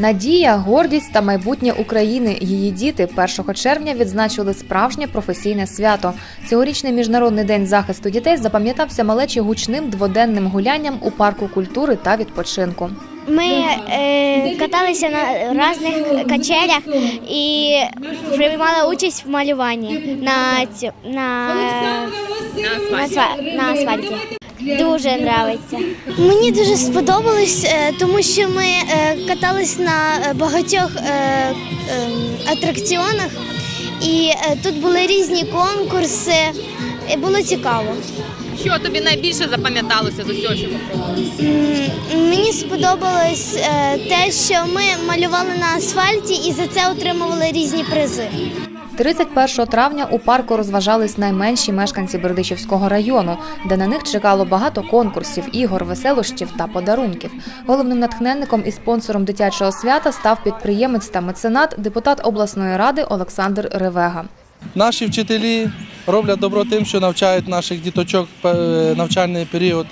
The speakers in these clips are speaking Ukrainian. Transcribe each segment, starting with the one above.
Надія, гордість та майбутнє України. Її діти 1 червня відзначили справжнє професійне свято. Цьогорічний міжнародний день захисту дітей запам'ятався малечі гучним дводенним гулянням у парку культури та відпочинку. Ми е, каталися на різних качелях і приймали участь в малюванні на, цю, на, на, на асфальті. Дуже подобається. Мені дуже сподобалось, е, тому що ми е, катались на е, багатьох е, е, атракціонах, і тут були різні конкурси. І було цікаво. Що тобі найбільше запам'яталося з усього, що ми пробували? М, Мені сподобалось те, що ми малювали на асфальті і за це отримували різні призи. 31 травня у парку розважались найменші мешканці Бердичівського району, де на них чекало багато конкурсів, ігор, веселощів та подарунків. Головним натхненником і спонсором дитячого свята став підприємець та меценат, депутат обласної ради Олександр Ревега. Наші вчителі роблять добро тим, що навчають наших діточок е, навчальний період.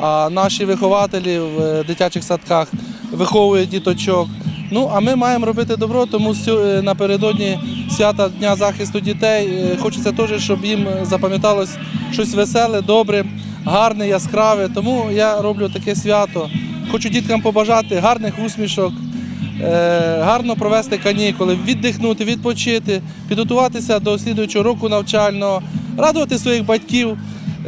А наші вихователі в е, дитячих садках виховують діточок. Ну а ми маємо робити добро, тому е, напередодні свята Дня захисту дітей е, хочеться теж, щоб їм запам'яталось щось веселе, добре, гарне, яскраве. Тому я роблю таке свято. Хочу діткам побажати гарних усмішок, Е, гарно провести канікули, віддихнути, відпочити, підготуватися до слідуючого року навчального, радувати своїх батьків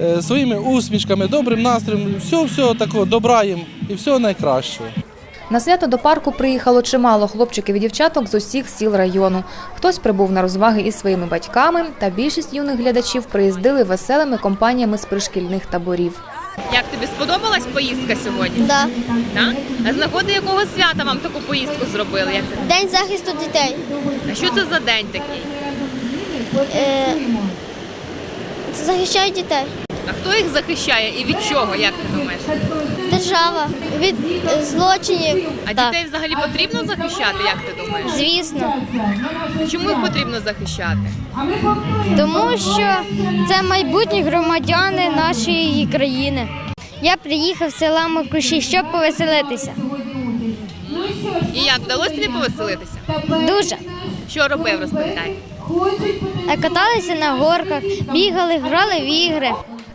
е, своїми усмішками, добрим настроєм, всього, всього такого добра їм і всього найкращого. На свято до парку приїхало чимало хлопчиків і дівчаток з усіх сіл району. Хтось прибув на розваги із своїми батьками, та більшість юних глядачів приїздили веселими компаніями з пришкільних таборів. Як тобі сподобалась поїздка сьогодні? Да. Да? А з нагоди якого свята вам таку поїздку зробили? Як ти? День захисту дітей. А що це за день такий? Е, це захищають дітей. А хто їх захищає і від чого, як ти думаєш? Держава від злочинів. А Так. дітей взагалі потрібно захищати, як ти думаєш? Звісно, Чому їх потрібно захищати? тому що це майбутні громадяни нашої країни. Я приїхав з села Макуші, щоб повеселитися. І як вдалося тобі повеселитися? Дуже. Що робив, розповідай. Е, Каталися на горках, бігали, грали в ігри.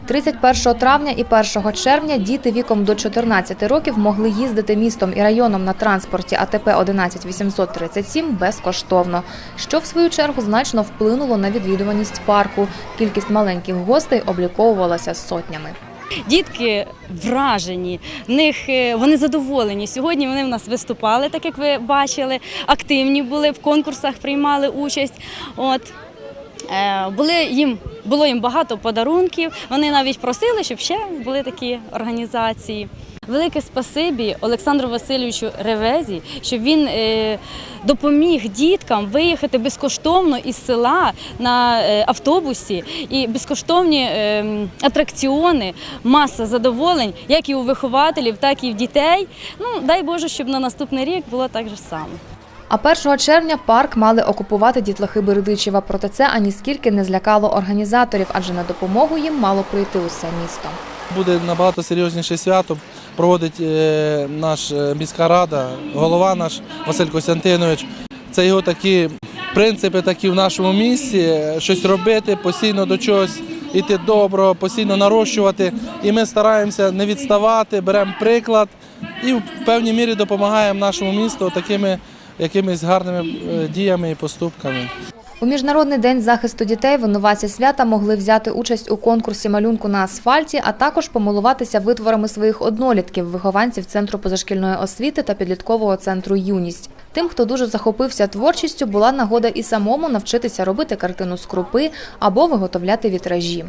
31 травня і 1 червня діти віком до 14 років могли їздити містом і районом на транспорті АТП 11837 безкоштовно, що в свою чергу значно вплинуло на відвідуваність парку. Кількість маленьких гостей обліковувалася сотнями. Дітки вражені, в них е, вони задоволені. Сьогодні вони в нас виступали, так як ви бачили, активні були в конкурсах, приймали участь. Е, Були їм, було їм багато подарунків. Вони навіть просили, щоб ще були такі організації. Велике спасибі Олександру Васильовичу Ревезі, що він е, допоміг діткам виїхати безкоштовно із села на е, автобусі і безкоштовні атракціони, маса задоволень, як і у вихователів, так і в дітей. Ну дай Боже, щоб на наступний рік було так же само. А 1 червня парк мали окупувати дітлахи Бердичева, проте це аніскільки не злякало організаторів, адже на допомогу їм мало прийти усе місто. Буде набагато серйозніше свято. Проводить е, наш е, міська рада, голова наш Василь Костянтинович. Це його такі принципи такі в нашому місті, е, щось робити, постійно до чогось іти доброго, постійно нарощувати. І ми стараємося не відставати, беремо приклад і в певній мірі допомагаємо нашому місту такими якимись гарними е, діями і поступками. У міжнародний день захисту дітей винуватці свята могли взяти участь у конкурсі малюнку на асфальті, а також помилуватися витворами своїх однолітків, вихованців центру позашкільної освіти та підліткового центру Юність. Тим, хто дуже захопився творчістю, була нагода і самому навчитися робити картину з крупи або виготовляти вітражі.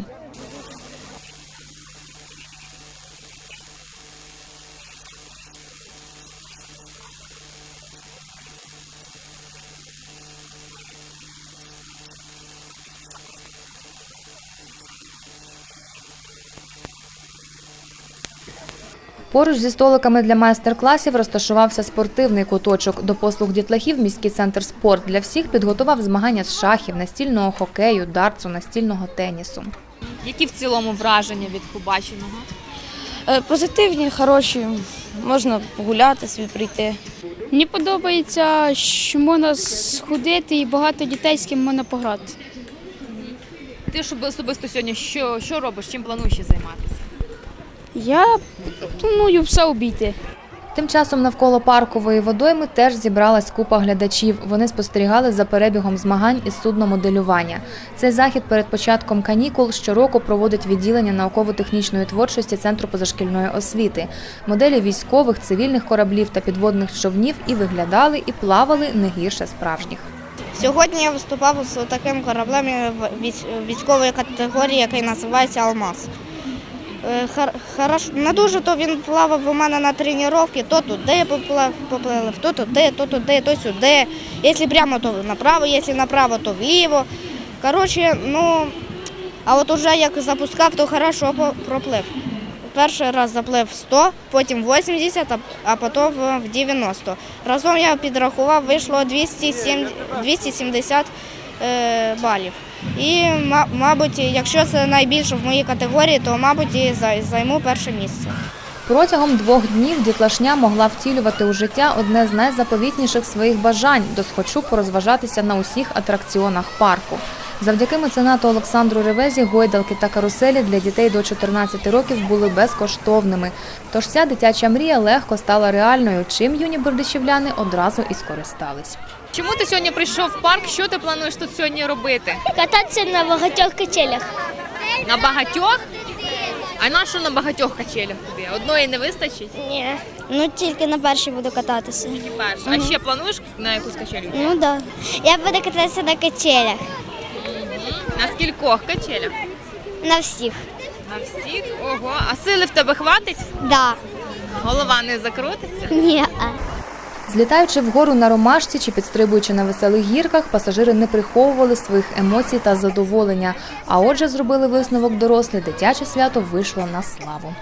Поруч зі столиками для майстер-класів розташувався спортивний куточок. До послуг дітлахів міський центр спорт для всіх підготував змагання з шахів, настільного хокею, дартсу, настільного тенісу. Які в цілому враження від побаченого? Е, Позитивні, хороші, можна погуляти, собі прийти. Мені подобається, що можна сходити і багато дітей з ким можна пограти. Ти ж особисто сьогодні що, що робиш? Чим плануєш займатися? Я планую все обійти. Тим часом навколо паркової водойми теж зібралась купа глядачів. Вони спостерігали за перебігом змагань із судномоделювання. Цей захід перед початком канікул щороку проводить відділення науково-технічної творчості Центру позашкільної освіти. Моделі військових, цивільних кораблів та підводних човнів і виглядали, і плавали не гірше справжніх. Сьогодні я виступав з таким кораблем військової категорії, який називається Алмаз. Е, Хорошо, не дуже то він плавав у мене на тренування, то туди поплав, поплив, то туди, то туди, то сюди. Якщо прямо, то направо, якщо направо, то вліво. Коротше, ну, а от уже як запускав, то хорошо проплив. Перший раз заплив 100, потім 80, а- потім в- в 90. Разом я підрахував, вийшло 270 е, балів. І, мабуть, якщо це найбільше в моїй категорії, то, мабуть, і займу перше місце. Протягом двох днів дітлашня могла втілювати у життя одне з найзаповітніших своїх бажань досхочу порозважатися на усіх атракціонах парку. Завдяки меценату Олександру Ревезі гойдалки та каруселі для дітей до 14 років були безкоштовними. Тож ця дитяча мрія легко стала реальною, чим юні бердичівляни одразу і скористались. Чому ти сьогодні прийшов в парк? Що ти плануєш тут сьогодні робити? Кататися на багатьох качелях. На багатьох? А на що на багатьох качелях тобі? Одної не вистачить? Ні. Ну тільки на першій буду кататися. Тільки перша. А ще плануєш на якусь качелю? Ну так. Да. Я буду кататися на качелях. На скількох качелях? На всіх. На всіх? Ого. А сили в тебе хватить? Да. Голова не закрутиться? Ні. Злітаючи вгору на ромашці чи підстрибуючи на веселих гірках, пасажири не приховували своїх емоцій та задоволення. А отже, зробили висновок дорослі, дитяче свято вийшло на славу.